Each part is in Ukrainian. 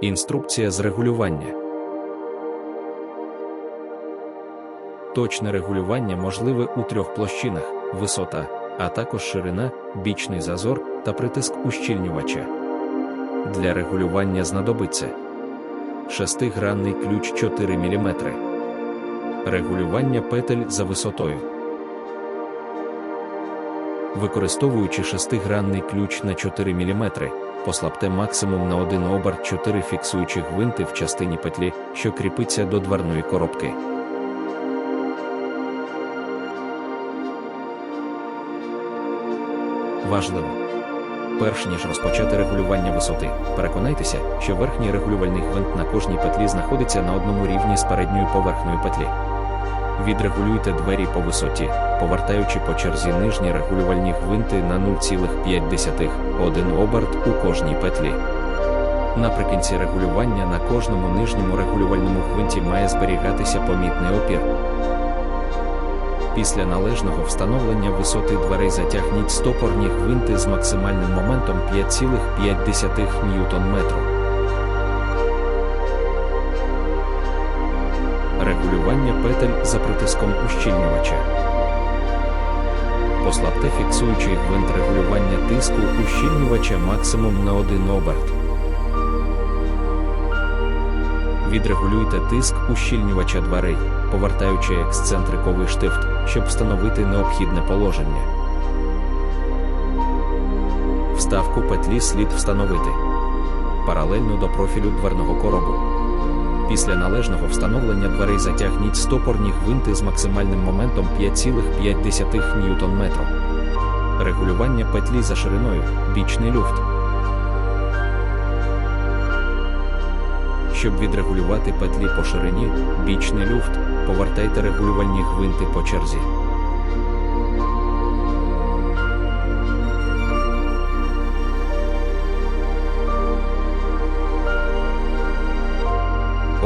Інструкція з регулювання. Точне регулювання можливе у трьох площинах: висота, а також ширина, бічний зазор та притиск ущільнювача. Для регулювання знадобиться шестигранний ключ 4 мм. Регулювання петель за висотою. Використовуючи шестигранний ключ на 4 мм, послабте максимум на один оберт 4 фіксуючих гвинти в частині петлі, що кріпиться до дверної коробки. Важливо. Перш ніж розпочати регулювання висоти, переконайтеся, що верхній регулювальний гвинт на кожній петлі знаходиться на одному рівні з передньою поверхнею петлі. Відрегулюйте двері по висоті, повертаючи по черзі нижні регулювальні гвинти на 0,5 один оберт у кожній петлі. Наприкінці регулювання на кожному нижньому регулювальному гвинті має зберігатися помітний опір. Після належного встановлення висоти дверей затягніть стопорні гвинти з максимальним моментом 5,5 Нм. Регулювання петель за притиском ущільнювача. Послабте фіксуючий гвинт регулювання тиску ущільнювача максимум на 1 оберт. Відрегулюйте тиск ущільнювача дверей, повертаючи ексцентриковий штифт, щоб встановити необхідне положення. Вставку петлі слід встановити паралельно до профілю дверного коробу. Після належного встановлення дверей затягніть стопорні гвинти з максимальним моментом 5,5 Нм. Регулювання петлі за шириною, бічний люфт. Щоб відрегулювати петлі по ширині, бічний люфт, повертайте регулювальні гвинти по черзі.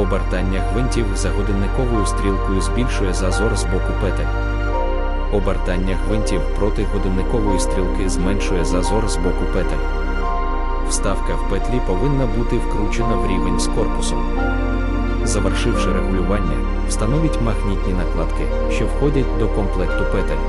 Обертання гвинтів за годинниковою стрілкою збільшує зазор з боку петель. Обертання гвинтів проти годинникової стрілки зменшує зазор з боку петель. Вставка в петлі повинна бути вкручена в рівень з корпусом. Завершивши регулювання, встановіть магнітні накладки, що входять до комплекту петель.